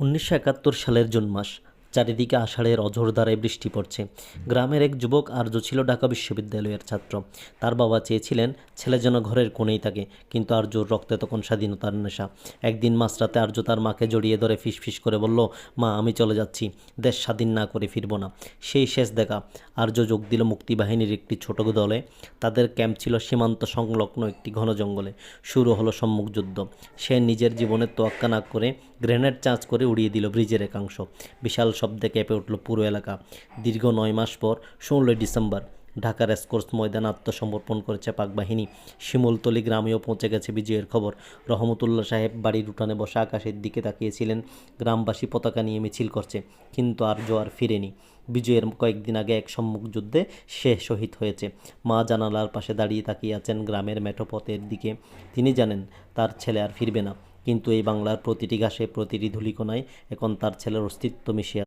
উনিশশো একাত্তর সালের জুন মাস। চারিদিকে আষাঢ়ের অঝোরধারায় বৃষ্টি পড়ছে। গ্রামের এক যুবক আর্য ছিল ঢাকা বিশ্ববিদ্যালয়ের ছাত্র। তার বাবা চেয়েছিলেন, ছেলে যেন ঘরের কোণেই থাকে। কিন্তু আর্যর রক্তে তখন স্বাধীনতার নেশা। একদিন মাসরাতে আর্য তার মাকে জড়িয়ে ধরে ফিসফিস করে বলল, মা, আমি চলে যাচ্ছি। দেশ স্বাধীন না করে ফিরবো না। সেই শেষ দেখা। আর্য যোগ দিল মুক্তিবাহিনীর একটি ছোট দলে। তাদের ক্যাম্প ছিল সীমান্ত সংলগ্ন একটি ঘন জঙ্গলে। শুরু হলো সম্মুখ যুদ্ধ। সে নিজের জীবনের তোয়াক্কা না করে গ্রেনেড চার্জ করে উড়িয়ে দিল ব্রিজের একাংশ। বিশাল শব্দে কেঁপে উঠল পুরো এলাকা। দীর্ঘ নয় মাস পর ষোলোই ডিসেম্বর ঢাকার এসকোর্স ময়দানে আত্মসমর্পণ করেছে পাক বাহিনী। শিমুলতলি গ্রামেও পৌঁছে গেছে বিজয়ের খবর। রহমতুল্লাহ সাহেব বাড়ির উঠানে বসে আকাশের দিকে তাকিয়েছিলেন। গ্রামবাসী পতাকা নিয়ে মিছিল করছে, কিন্তু আর জোয়ার ফিরেনি। বিজয়ের কয়েকদিন আগে এক সম্মুখ যুদ্ধে সে শহীদ হয়েছে। মা জানালার পাশে দাঁড়িয়ে তাকিয়ে আছেন গ্রামের মেঠোপথের দিকে। তিনি জানেন, তার ছেলে আর ফিরবে না। কিন্তু এই বাংলার প্রতিটি ঘাসে, প্রতিটি ধুলিকোনায় এখন তার ছেলের অস্তিত্ব মিশিয়ে